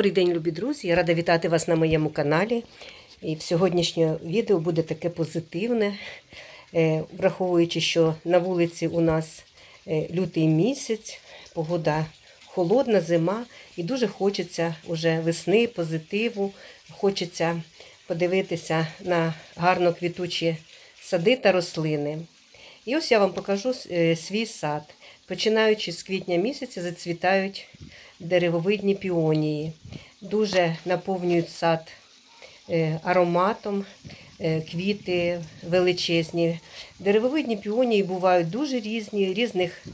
Добрий день, любі друзі! Я рада вітати вас на моєму каналі. І сьогоднішнє відео буде таке позитивне, Е, враховуючи, що на вулиці у нас е, лютий місяць, погода холодна, зима, і дуже хочеться уже весни, позитиву. Хочеться подивитися на гарно квітучі сади та рослини. І ось я вам покажу е, свій сад. Починаючи з квітня місяця, зацвітають деревовидні піонії. Дуже наповнюють сад е, ароматом, е, квіти величезні. Деревовидні піонії бувають дуже різні, різних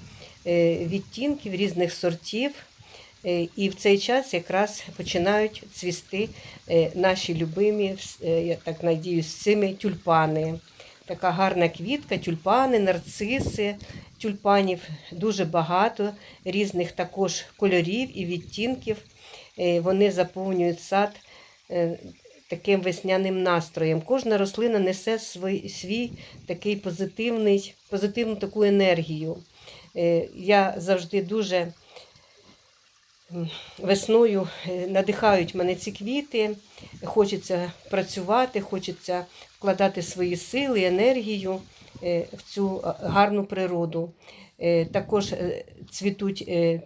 е, відтінків, різних сортів. І в цей час якраз починають цвісти наші любимі, я так надіюсь, цими тюльпани. Така гарна квітка, тюльпани, нарциси. Тюльпанів дуже багато, різних також кольорів і відтінків. Е, Вони заповнюють сад е, таким весняним настроєм. Кожна рослина несе свій, свій такий позитивний, позитивну таку енергію. Е, Я завжди дуже весною надихають мене ці квіти. Хочеться працювати, хочеться вкладати свої сили, енергію в цю гарну природу. Е, Також е, цвітуть е,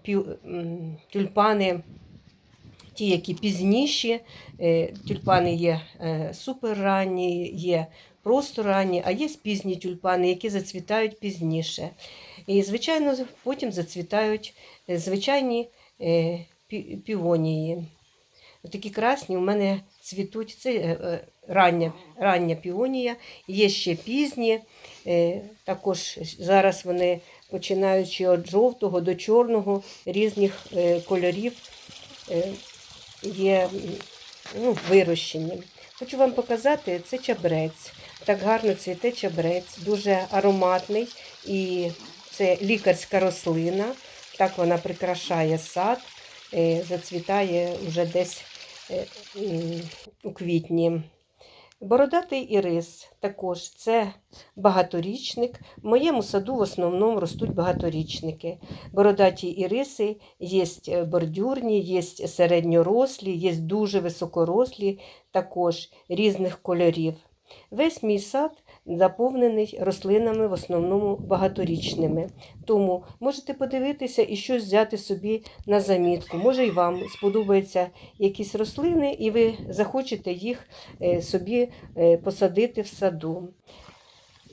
тюльпани, ті, які пізніші. Е, Тюльпани є е, суперранні, є просто ранні, а є пізні тюльпани, які зацвітають пізніше. І, звичайно, потім зацвітають е, звичайні е, пі- піонії. Такі красні у мене цвітуть. Це е, е, рання, рання піонія, є ще пізні. е, Також зараз вони починаючи від жовтого до чорного різних кольорів є ну, вирощені. Хочу вам показати, це чабрець. Так гарно цвіте чабрець, дуже ароматний і це лікарська рослина. Так вона прикрашає сад, зацвітає вже десь у квітні. Бородатий ірис також це багаторічник. В моєму саду в основному ростуть багаторічники. Бородаті іриси є бордюрні, є середньорослі, є дуже високорослі, також різних кольорів. Весь мій сад заповнений рослинами, в основному багаторічними. Тому можете подивитися і щось взяти собі на замітку. Може, і вам сподобаються якісь рослини, і ви захочете їх е, собі е, посадити в саду.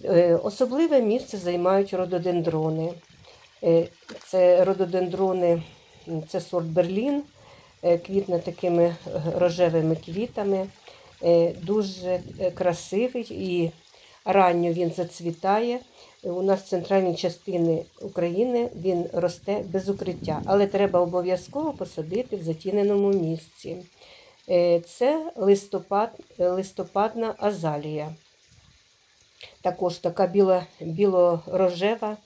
Е, Особливе місце займають рододендрони. Це рододендрони, це сорт Берлін, квітне такими рожевими квітами. Дуже красивий і ранньо він зацвітає. У нас в центральній частині України він росте без укриття, але треба обов'язково посадити в затіненому місці. Е, Це листопад, листопадна азалія. Також така біла, біло-рожева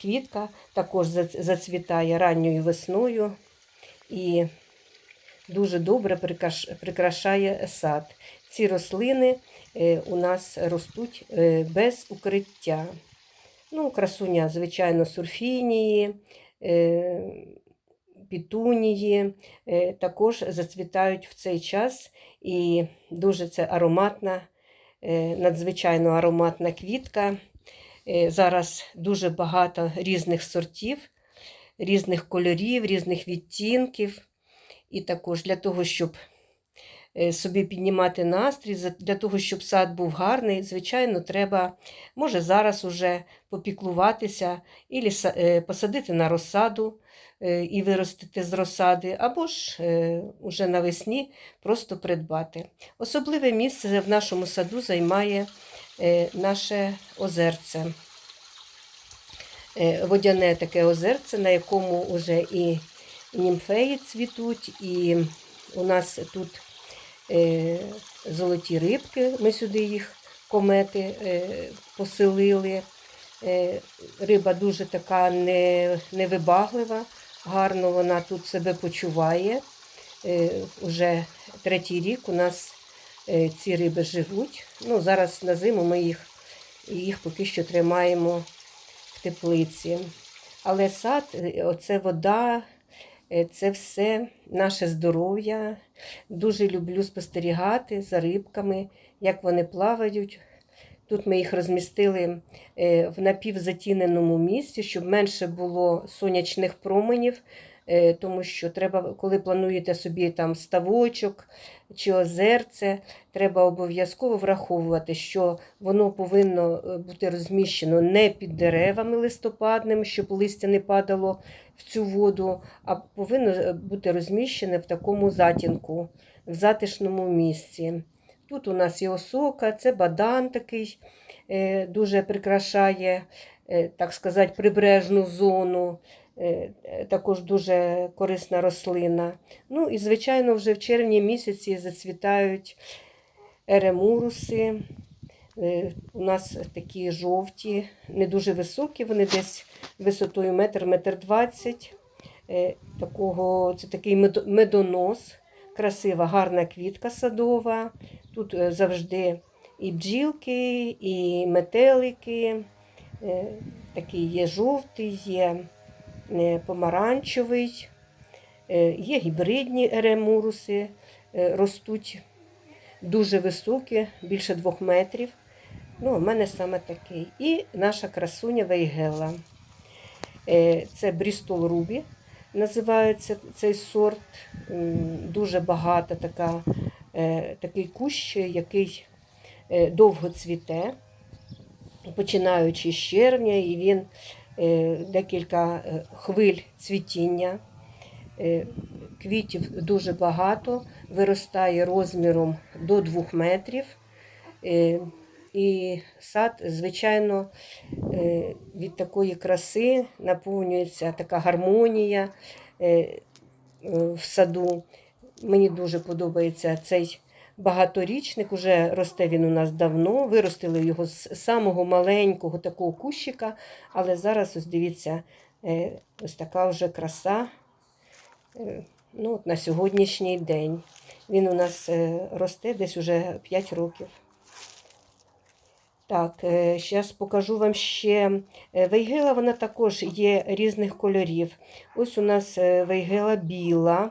квітка також зацвітає ранньою весною і дуже добре прикрашає сад. Ці рослини у нас ростуть е, без укриття. Ну, красуня, звичайно, сурфінії, е, пітунії е, також зацвітають в цей час, і дуже це ароматна, е, надзвичайно ароматна квітка. Е, Зараз дуже багато різних сортів, різних кольорів, різних відтінків. І також для того, щоб е, собі піднімати настрій, для того, щоб сад був гарний, звичайно, треба, може, зараз уже попіклуватися, і посадити на розсаду е, і виростити з розсади, або ж е, уже навесні просто придбати. Особливе місце в нашому саду займає е, наше озерце. Е, Водяне таке озерце, на якому вже і німфеї цвітуть, і у нас тут е, золоті рибки, ми сюди їх комети е, поселили. Е, риба дуже така невибаглива, гарно вона тут себе почуває. Е, уже третій рік у нас е, ці риби живуть. Ну, зараз на зиму ми їх, їх поки що тримаємо в теплиці. Але сад, е, оце вода, Е, Це все наше здоров'я. Дуже люблю спостерігати за рибками, як вони плавають. Тут ми їх розмістили е, в напівзатіненому місці, щоб менше було сонячних променів, е, тому що треба, коли плануєте собі там ставочок чи озерце, треба обов'язково враховувати, що воно повинно е, бути розміщено не під деревами листопадним, щоб листя не падало в цю воду, а повинно е, бути розміщене в такому затінку, в затишному місці. Тут у нас є осока, це бадан такий, е, дуже прикрашає, е, так сказати, прибережну зону. Е, Також дуже корисна рослина. Ну і, звичайно, вже в червні місяці зацвітають еремуруси. Е, У нас такі жовті, не дуже високі, вони десь висотою метр, метр двадцять. Е, це такий медонос, красива, гарна квітка садова. Тут завжди і бджілки, і метелики. Такий є жовтий, є помаранчевий, е, є гібридні еремуруси, е, ростуть дуже високі, більше двох метрів. Ну, у мене саме такий. І наша красуня Вейгела. Е, Це Брістол Рубі. Називається цей сорт. Дуже багата така, е, такий кущ, який е, довго цвіте, починаючи з червня, і він е, декілька е, хвиль цвітіння. Е, Квітів дуже багато, виростає розміром до 2 метрів. Е, І сад, звичайно, е, від такої краси наповнюється така гармонія е, е, в саду. Мені дуже подобається цей багаторічник. Уже росте він у нас давно. Виростили його з самого маленького такого кущика, але зараз, ось дивіться, е, ось така вже краса. Е, Ну, от на сьогоднішній день. Він у нас е, росте десь уже 5 років. Так, зараз покажу вам ще вейгела, вона також є різних кольорів. Ось у нас вейгела біла.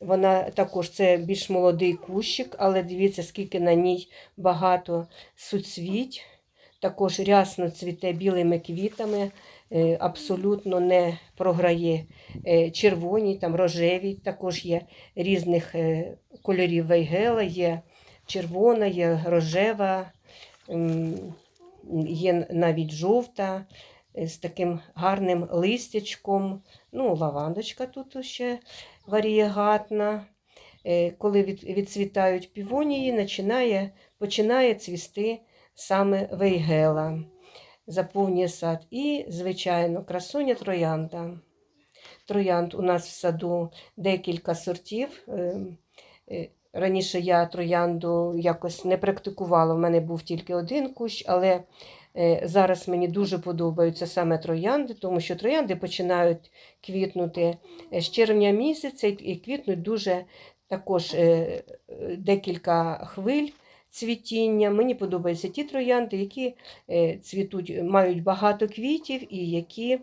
Вона також це більш молодий кущик, але дивіться, скільки на ній багато суцвіть. Також рясно цвіте білими квітами, е, абсолютно не програє е, червоні, там рожеві, також є різних е, кольорів вейгела, є червона, є рожева, є навіть жовта з таким гарним листячком. Ну, лавандочка тут ще варієгатна. Е, Коли відцвітають півонії, починає, починає цвісти саме вейгела, заповнює сад. І, звичайно, красуня троянда. Троянд у нас в саду декілька сортів. Е, е, Раніше я троянду якось не практикувала, в мене був тільки один кущ, але зараз мені дуже подобаються саме троянди, тому що троянди починають квітнути е, з червня місяця і- квітнуть дуже також е, е, декілька хвиль цвітіння. Мені подобаються ті троянди, які е, цвітуть, мають багато квітів і які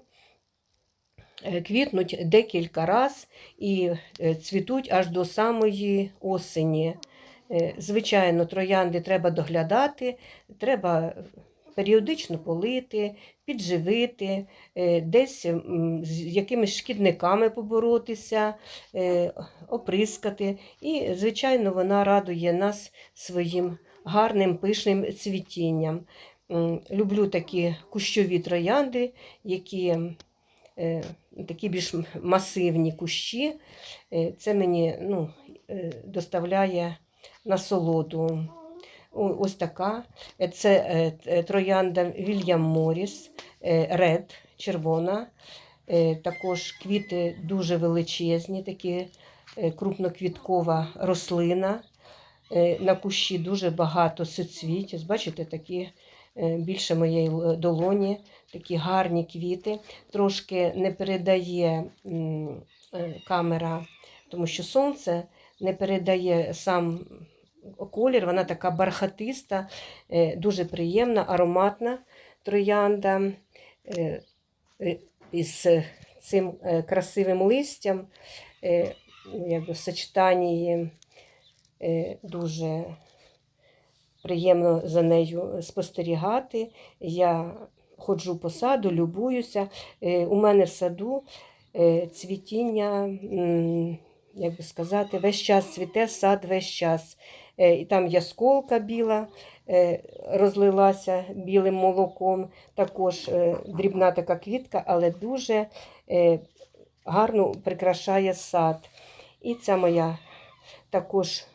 е, квітнуть декілька раз і е, цвітуть аж до самої осені. Е, Звичайно, троянди треба доглядати, треба періодично полити, підживити, е, десь з якимись шкідниками поборотися, е, оприскати. І, звичайно, вона радує нас своїм гарним пишним цвітінням. Люблю такі кущові троянди, які е, такі більш масивні кущі. Це мені ну, доставляє насолоду. Ось така. Е, Це е, троянда Вільям Моріс, е, ред, червона. Е, Також квіти дуже величезні, такі е, крупноквіткова рослина. Е, На кущі дуже багато соцвіть. Бачите, такі е, більше моєї долоні, такі гарні квіти. Трошки не передає е, камера, тому що сонце не передає сам колір, вона така бархатиста, е, дуже приємна, ароматна троянда. Е, е, Із цим красивим листям, е, якби в сочетанні дуже приємно за нею спостерігати. Я ходжу по саду, любуюся. У мене в саду цвітіння, як би сказати, весь час цвіте сад весь час. Е, І там ясколка біла е, розлилася білим молоком. Також е, дрібна така квітка, але дуже гарно прикрашає сад. І ця моя також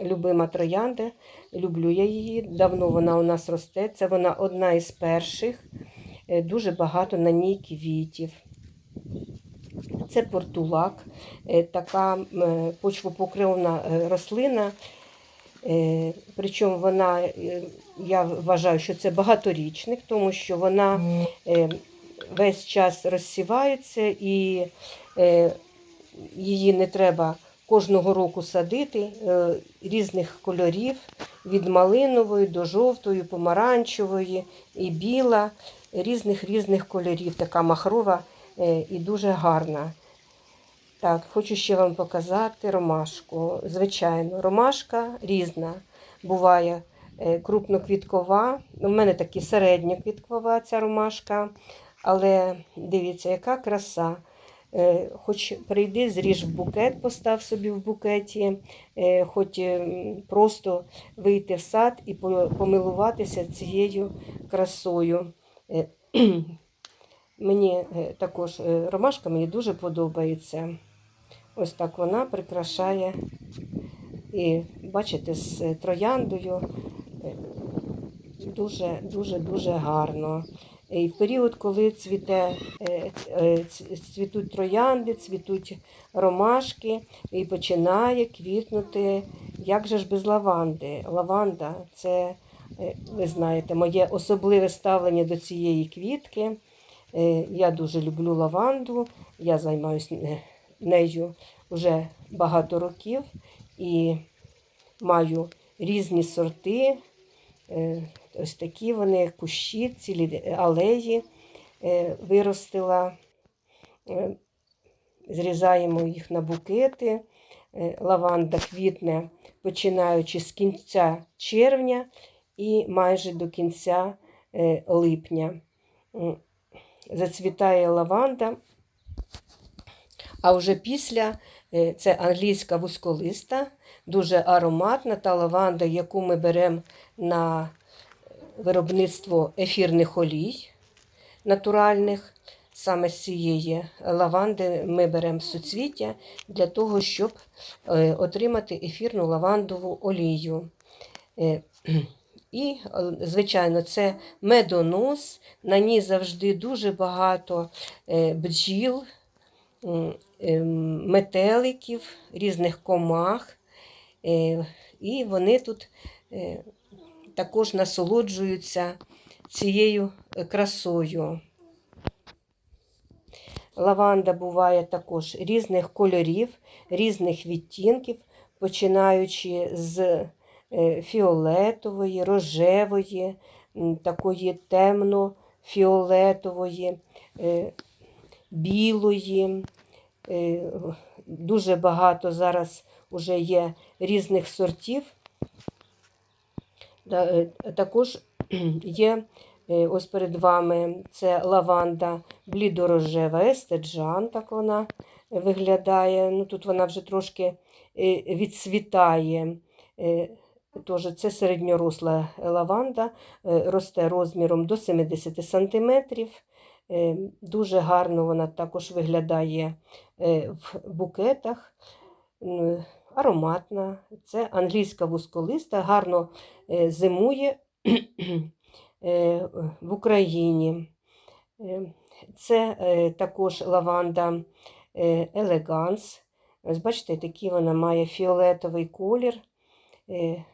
любима троянда. Люблю я її. Давно вона у нас росте. Це вона одна із перших. Дуже багато на ній квітів. Це портулак, така почвопокривна рослина. Е, Причому вона, е, я вважаю, що це багаторічник, тому що вона е, весь час розсівається і її не треба кожного року садити різних кольорів, від малинової до жовтої, помаранчевої і біла, різних різних кольорів. Така махрова і дуже гарна. Так, хочу ще вам показати ромашку. Звичайно, ромашка різна. Буває е, крупноквіткова. У мене такі середньоквіткова ця ромашка. Але дивіться, яка краса. Е, Хоч прийди, зріж в букет, постав собі в букеті, е, хоч ем, просто вийти в сад і помилуватися цією красою. Мені також ромашка мені дуже подобається. Ось так вона прикрашає. І бачите, з трояндою е, дуже, дуже, дуже гарно. І в період, коли цвіте, е, е, цвітуть троянди, цвітуть ромашки, і починає квітнути, як же ж без лаванди. Лаванда це, ви знаєте, моє особливе ставлення до цієї квітки. Я дуже люблю лаванду, я займаюся нею вже багато років і маю різні сорти. Е, Ось такі вони кущі, цілі алеї е, виростила. Е, Зрізаємо їх на букети. Лаванда квітне починаючи з кінця червня і майже до кінця липня. Зацвітає лаванда. А вже після е, це англійська вузьколиста, дуже ароматна та лаванда, яку ми беремо на виробництво ефірних олій натуральних. Саме з цієї лаванди ми беремо суцвіття для того, щоб е, отримати ефірну лавандову олію. Е, І, е, звичайно, це медонос. На ній завжди дуже багато е, бджіл, метеликів, різних комах. Е, І вони тут е, також насолоджуються цією красою. Лаванда буває також різних кольорів, різних відтінків, починаючи з е, фіолетової, рожевої, такої темно-фіолетової, білої. Е, Дуже багато зараз вже є різних сортів. Е, Також є е, ось перед вами це лаванда блідорожева естеджан, так вона виглядає. Ну, тут вона вже трошки відцвітає. Тож це середньоросла лаванда, росте розміром до 70 см. Дуже гарно вона також виглядає е, в букетах. Ароматна. Це англійська вузьколиста, гарно е, зимує е, в Україні. Е, Це е, також лаванда е, елеганс. Ось бачите, такий вона має фіолетовий колір, е,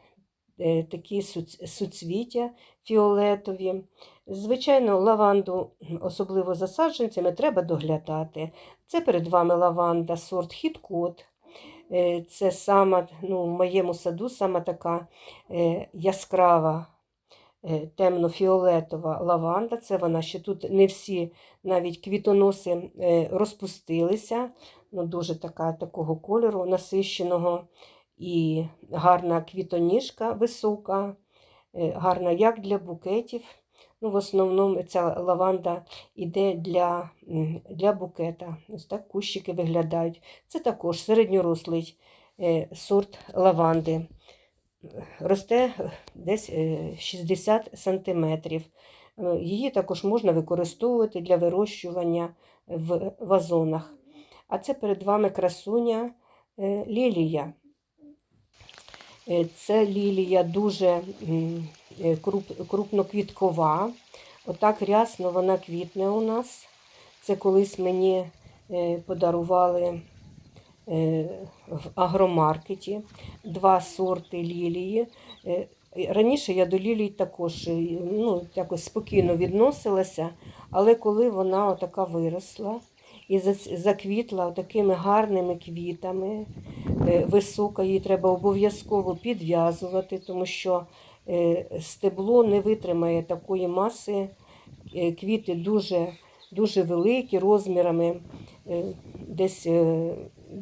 е, такі суцвіття фіолетові. Звичайно, лаванду, особливо за саджанцями, треба доглядати. Це перед вами лаванда сорт хіткот. Е, Це сама, ну, в моєму саду сама така е, яскрава е, темно-фіолетова лаванда. Це вона ще тут не всі навіть квітоноси розпустилися. Ну, Дуже така, такого кольору насищеного і гарна квітоніжка висока, гарна як для букетів. Ну, В основному ця лаванда йде для, для букета. Ось так кущики виглядають. Це також середньорослий е, сорт лаванди. Росте десь е, 60 сантиметрів. Е, Її також можна використовувати для вирощування в вазонах. А це перед вами красуня е, лілія. Е, Це лілія дуже е, круп- крупноквіткова. Отак рясно вона квітне у нас. Це колись мені е, подарували в агромаркеті два сорти лілії. Раніше я до лілій також ну, якось спокійно відносилася, але коли вона отака виросла і заквітла такими гарними квітами, е, висока, її треба обов'язково підв'язувати, тому що е, стебло не витримає такої маси. Е, Квіти дуже, дуже великі, розмірами десь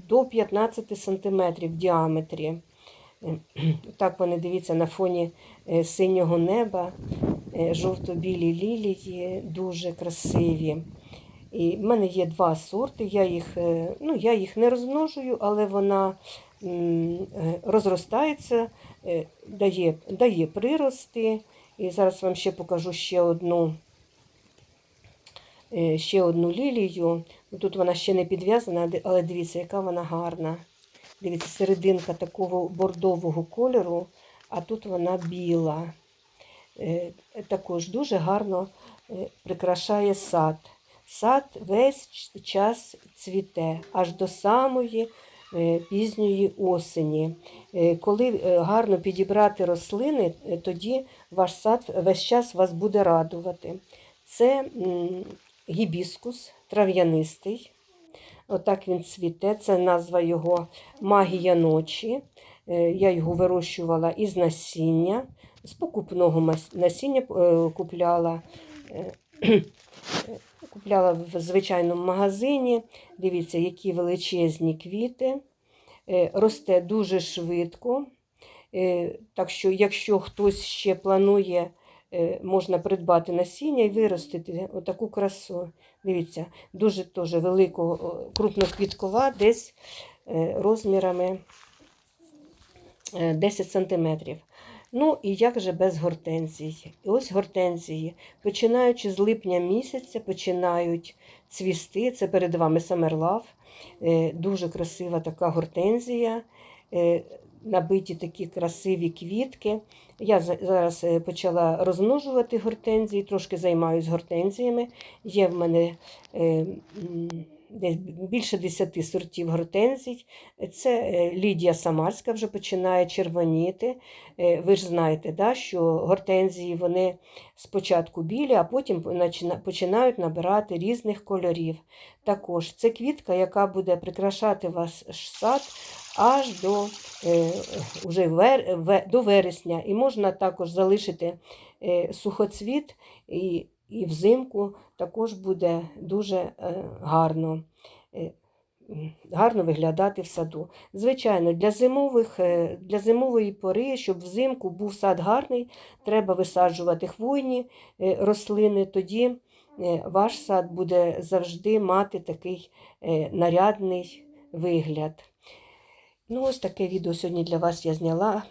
до 15 см в діаметрі. Так вони дивіться на фоні синього неба, жовто-білі лілії, дуже красиві. І в мене є два сорти. Я їх, е, ну, я їх не розмножую, але вона е, розростається, е, дає, дає прирости. І зараз вам ще покажу ще одну, ще одну лілію. Тут вона ще не підв'язана, але дивіться, яка вона гарна. Дивіться, серединка такого бордового кольору, а тут вона біла. Також дуже гарно прикрашає сад. Сад весь час цвіте, аж до самої е, пізньої осені. Е, Коли е, гарно підібрати рослини, тоді ваш сад весь час вас буде радувати. Це гібіскус трав'янистий. Отак він цвіте. Це назва його магія ночі. Я його вирощувала із насіння, з покупного насіння купляла. Купляла в звичайному магазині. Дивіться, які величезні квіти. Е, Росте дуже швидко. Е, Так що, якщо хтось ще планує, е, можна придбати насіння і виростити отаку красу. Дивіться, дуже теж великого, крупноквіткова, десь розмірами е, 10 сантиметрів. Ну і як же без гортензій? І ось гортензії, починаючи з липня місяця, починають цвісти. Це перед вами самерлав. Дуже красива така гортензія. Е, Набиті такі красиві квітки. Я зараз е, почала розмножувати гортензії, трошки займаюся гортензіями. Є в мене е, десь більше 10 сортів гортензій. Це е, Лідія Самарська вже починає червоніти. Е, Ви ж знаєте, да, що гортензії вони спочатку білі, а потім починають набирати різних кольорів. Також це квітка, яка буде прикрашати ваш сад аж до, е, уже вер, до вересня. І можна також залишити е, сухоцвіт, і, і взимку також буде дуже е, гарно. е, Гарно виглядати в саду. Звичайно, для, зимових, е, для зимової пори, щоб взимку був сад гарний, треба висаджувати хвойні рослини. Тоді ваш сад буде завжди мати такий нарядний вигляд. Ну, ось таке відео сьогодні для вас я зняла.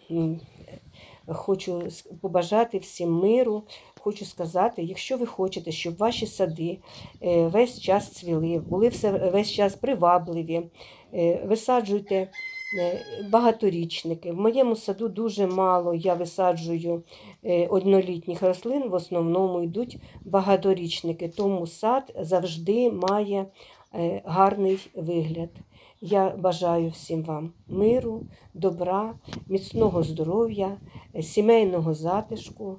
Хочу побажати всім миру. Хочу сказати, якщо ви хочете, щоб ваші сади е, весь час цвіли, були весь час привабливі, е, висаджуйте е, багаторічники. В моєму саду дуже мало я висаджую однолітніх рослин, в основному йдуть багаторічники, тому сад завжди має гарний вигляд. Я бажаю всім вам миру, добра, міцного здоров'я, сімейного затишку.